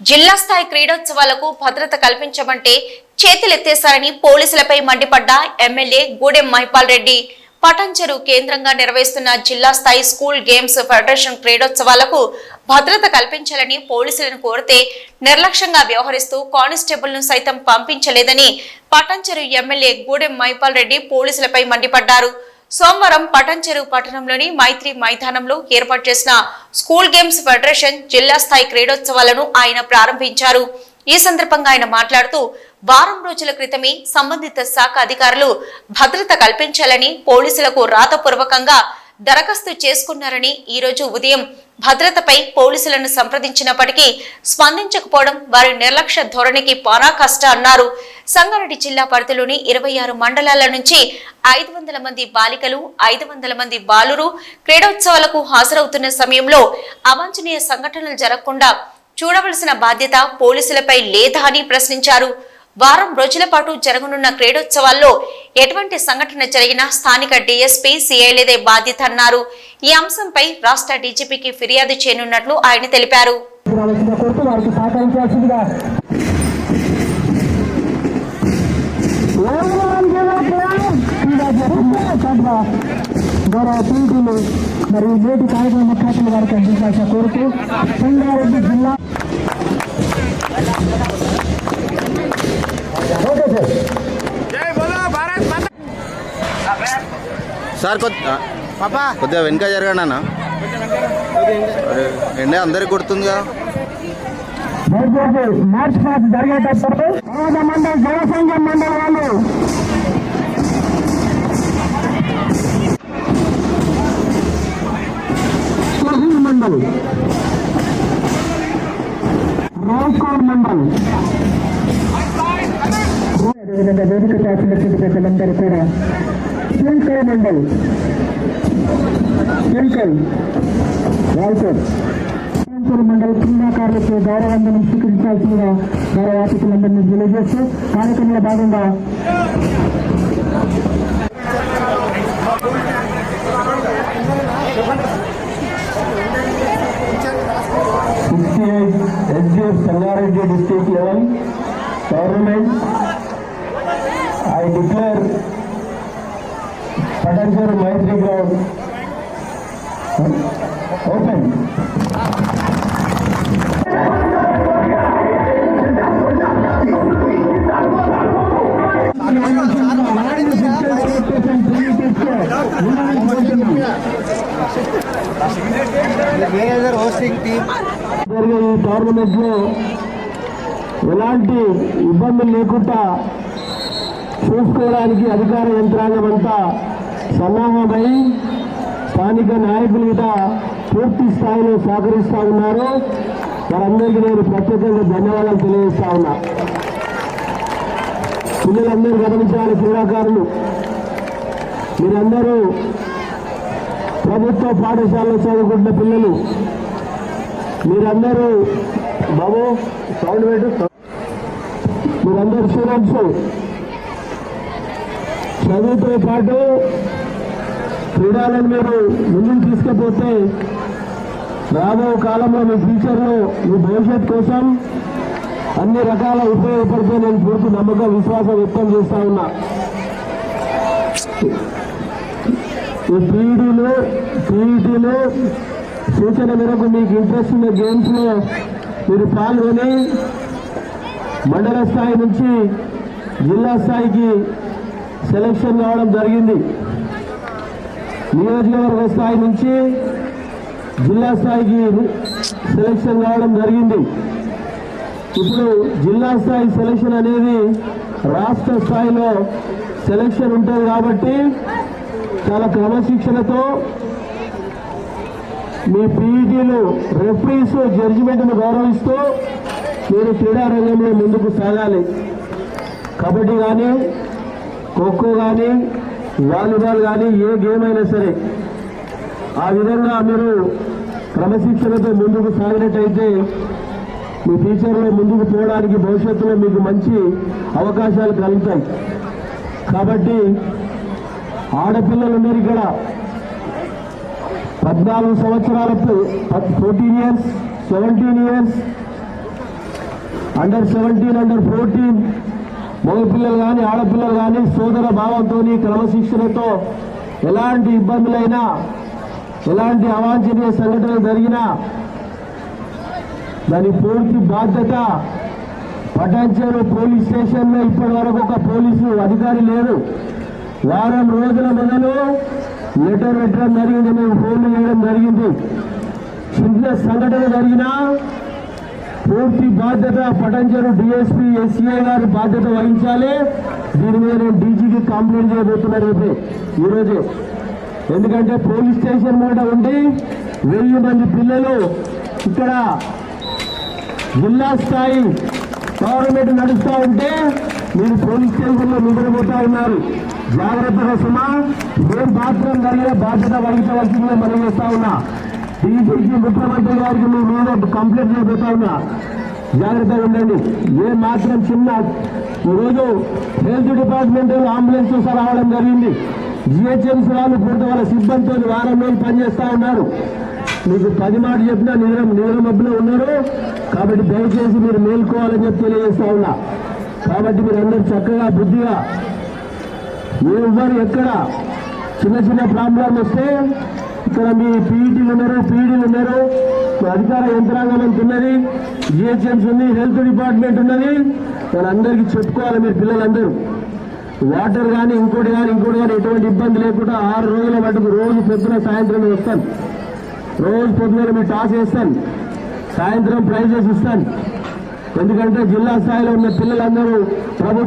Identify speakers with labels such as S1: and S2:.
S1: జిల్లా స్థాయి క్రీడోత్సవాలకు భద్రత కల్పించమంటే చేతులెత్తేశారని పోలీసులపై మండిపడ్డ ఎమ్మెల్యే గూడెం మహిపాల్ రెడ్డి. పటంచెరు కేంద్రంగా నిర్వహిస్తున్న జిల్లా స్థాయి స్కూల్ గేమ్స్ ఫెడరేషన్ క్రీడోత్సవాలకు భద్రత కల్పించాలని పోలీసులను కోరితే నిర్లక్ష్యంగా వ్యవహరిస్తూ కానిస్టేబుల్ను సైతం పంపించలేదని పటంచెరు ఎమ్మెల్యే గూడెం మహిపాల్ రెడ్డి పోలీసులపై మండిపడ్డారు. సోమవారం పటంచెరు పట్టణంలోని మైత్రి మైదానంలో ఏర్పాటు చేసిన స్కూల్ గేమ్స్ ఫెడరేషన్ జిల్లా స్థాయి క్రీడోత్సవాలను ఆయన ప్రారంభించారు. ఈ సందర్భంగా ఆయన మాట్లాడుతూ వారం రోజుల క్రితమే సంబంధిత శాఖ అధికారులు భద్రత కల్పించాలని పోలీసులకు రాతపూర్వకంగా దరఖాస్తు చేసుకున్నారని ఈరోజు ఉదయం భద్రతపై పోలీసులను సంప్రదించినప్పటికీ స్పందించకపోవడం వారి నిర్లక్ష్య ధోరణికి పారాకష్ట అన్నారు. సంగారెడ్డి జిల్లా పరిధిలోని ఇరవై ఆరు మండలాల నుంచి ఐదు వందల మంది బాలికలు ఐదు వందల మంది బాలురు క్రీడోత్సవాలకు హాజరవుతున్న సమయంలో అవాంఛనీయ సంఘటనలు జరగకుండా చూడవలసిన బాధ్యత పోలీసులపై లేదా అని ప్రశ్నించారు. వారం రోజుల పాటు జరగనున్న క్రీడోత్సవాల్లో ఎటువంటి సంఘటన జరిగినా స్థానిక డీఎస్పీ సీఐలేదే బాధ్యత అన్నారు. ఈ అంశంపై రాష్ట్ర డీజీపీకి ఫిర్యాదు చేయనున్నట్లు ఆయన తెలిపారు.
S2: గౌరవ పీటీలు మరియు నేటి కార్యక్రమ ముఖ్యమంత్రి గారికి అందించాల్సిన కోరుతూ సంగారెడ్డి జిల్లా సార్
S3: కొద్ది కొద్దిగా వెనక జరగండి అన్న. అరే, ఎండ అందరికి కొడుతుందిగా.
S2: దయచేసి మార్చ్ పాస్ జరిగేటప్పుడు మండల్ మండలి వాళ్ళు. షహీద్ మండల్. రాజ్కోట్ మండల్. అదేవిధంగా వేదిక శాసనసభ్యులు పెద్దలందరూ కూడా శంకర్ మండల్ శంకర్ రాజ్కోట్ రాయచూరు మండల క్రీడాకారులకు గౌరవందనం స్వీకరించాల్సిందిగా గౌరవ అతిథులందరినీ తెలియజేస్తూ కార్యక్రమంలో భాగంగా జరిగే ఈ టోర్నమెంట్లో ఎలాంటి ఇబ్బందులు లేకుండా చూసుకోవడానికి అధికార యంత్రాంగం అంతా సన్నాహమై స్థానిక నాయకులు కూడా పూర్తి స్థాయిలో సహకరిస్తా ఉన్నారు. వారందరికీ నేను ప్రత్యేకంగా ధన్యవాదాలు తెలియజేస్తా ఉన్నా. పిల్లలందరూ గమనించాలి క్రీడాకారులు. మీరందరూ ప్రభుత్వ పాఠశాలలో చదువుకుంటున్న పిల్లలు మీరందరూ బాబు సౌండ్ పెట్టు మీరందరూ స్టూడెంట్స్. చదువుతో పాటు క్రీడలను మీరు ముందుకు తీసుకుపోతే రాబో కాలంలో మీ ఫ్యూచర్లో మీ భవిష్యత్ కోసం అన్ని రకాల ఉపయోగపడితే నేను పూర్తి నమ్మకం విశ్వాసం వ్యక్తం చేస్తా ఉన్నా. ఈ పీడీలు పీఈటీలు సూచన మేరకు మీకు ఇంట్రెస్ట్ ఉన్న గేమ్స్లో మీరు పాల్గొని మండల స్థాయి నుంచి జిల్లా స్థాయికి సెలక్షన్ కావడం జరిగింది. నియోజకవర్గ స్థాయి నుంచి జిల్లా స్థాయికి సెలక్షన్ కావడం జరిగింది. ఇప్పుడు జిల్లా స్థాయి సెలక్షన్ అనేది రాష్ట్ర స్థాయిలో సెలక్షన్ ఉంటుంది కాబట్టి చాలా క్రమశిక్షణతో మీ పీఈటీలు రెఫరీస్ జడ్జిమెంట్ను గౌరవిస్తూ మీరు క్రీడా రంగంలో ముందుకు సాగాలి. కబడ్డీ కానీ ఖోఖో కానీ వాలీబాల్ కానీ ఏ గేమ్ అయినా సరే ఆ విధంగా మీరు క్రమశిక్షణతో ముందుకు సాగినట్టయితే మీ ఫ్యూచర్లో ముందుకు పోవడానికి భవిష్యత్తులో మీకు మంచి అవకాశాలు కలుగుతాయి. కాబట్టి ఆడపిల్లలు మీరు ఇక్కడ. పద్నాలుగు సంవత్సరాలకు fourteen years seventeen years under seventeen under fourteen మగపిల్లలు కానీ ఆడపిల్లలు కానీ సోదర భావంతో క్రమశిక్షణతో ఎలాంటి ఇబ్బందులైనా ఎలాంటి అవాంఛనీయ సంఘటనలు జరిగినా దాని పూర్తి బాధ్యత పటాన్చేరు పోలీస్ స్టేషన్లో ఇప్పటి వరకు ఒక పోలీసు అధికారి లేరు వారం రోజుల మొదలు లెటర్ పెట్టడం జరిగింది మేము ఫోన్లు చేయడం జరిగింది. చిన్న సంఘటన జరిగినా పూర్తి బాధ్యత పటంచెరు డిఎస్పీ ఎస్సీఐ గారు బాధ్యత వహించాలి. దీని మీద నేను డీజీకి కంప్లైంట్ చేయబోతున్నా రేపే ఈరోజే. ఎందుకంటే పోలీస్ స్టేషన్ మీద ఉండి వెయ్యి మంది పిల్లలు ఇక్కడ జిల్లా స్థాయి గవర్నమెంట్ నడుస్తూ ఉంటే మీరు పోలీస్ స్టేషన్లో నిద్రపోతూ ఉన్నారు. జాగ్రత్తగా సుమా ఏం మాత్రం కలిగిన బాధ్యత వహించవలసిందిగా మనం చేస్తా ఉన్నా. డీజీకి ముఖ్యమంత్రి గారికి మీ మీద కంప్లైంట్ చేయబోతా ఉన్నా. జాగ్రత్తగా ఉండండి. ఏ మాత్రం చిన్న ఈరోజు హెల్త్ డిపార్ట్మెంట్ అంబులెన్స్ రావడం జరిగింది. జిహెచ్ఎంసీ వాళ్ళు పూర్తి వాళ్ళ సిబ్బందితో వారం రోజులు పనిచేస్తా ఉన్నారు. మీకు పది మాట చెప్పినా నిద్ర నిద్ర మబ్బులో ఉన్నారు. కాబట్టి దయచేసి మీరు మేల్కోవాలని చెప్పి తెలియజేస్తా ఉన్నా. కాబట్టి మీరు అందరూ చక్కగా బుద్ధిగా ఎవరు ఎక్కడ చిన్న చిన్న ప్రాబ్లం వస్తే ఇక్కడ మీ పీఈటీలు ఉన్నారు పీఈడీలు ఉన్నారు. మీ అధికార యంత్రాంగం అంత ఉన్నది జిహెచ్ఎంసీ ఉంది హెల్త్ డిపార్ట్మెంట్ ఉన్నది. వాళ్ళందరికీ చెప్పుకోవాలి మీరు పిల్లలందరూ. వాటర్ కానీ ఇంకోటి కానీ ఇంకోటి కానీ ఎటువంటి ఇబ్బంది లేకుండా ఆరు రోజుల మటుకు రోజు పొద్దున సాయంత్రం వస్తాను రోజు పొద్దున మీరు టాస్ వేస్తాను సాయంత్రం ప్రైజెస్ ఇస్తాను ఎందుకంటే జిల్లా స్థాయిలో ఉన్న పిల్లలందరూ ప్రభుత్వం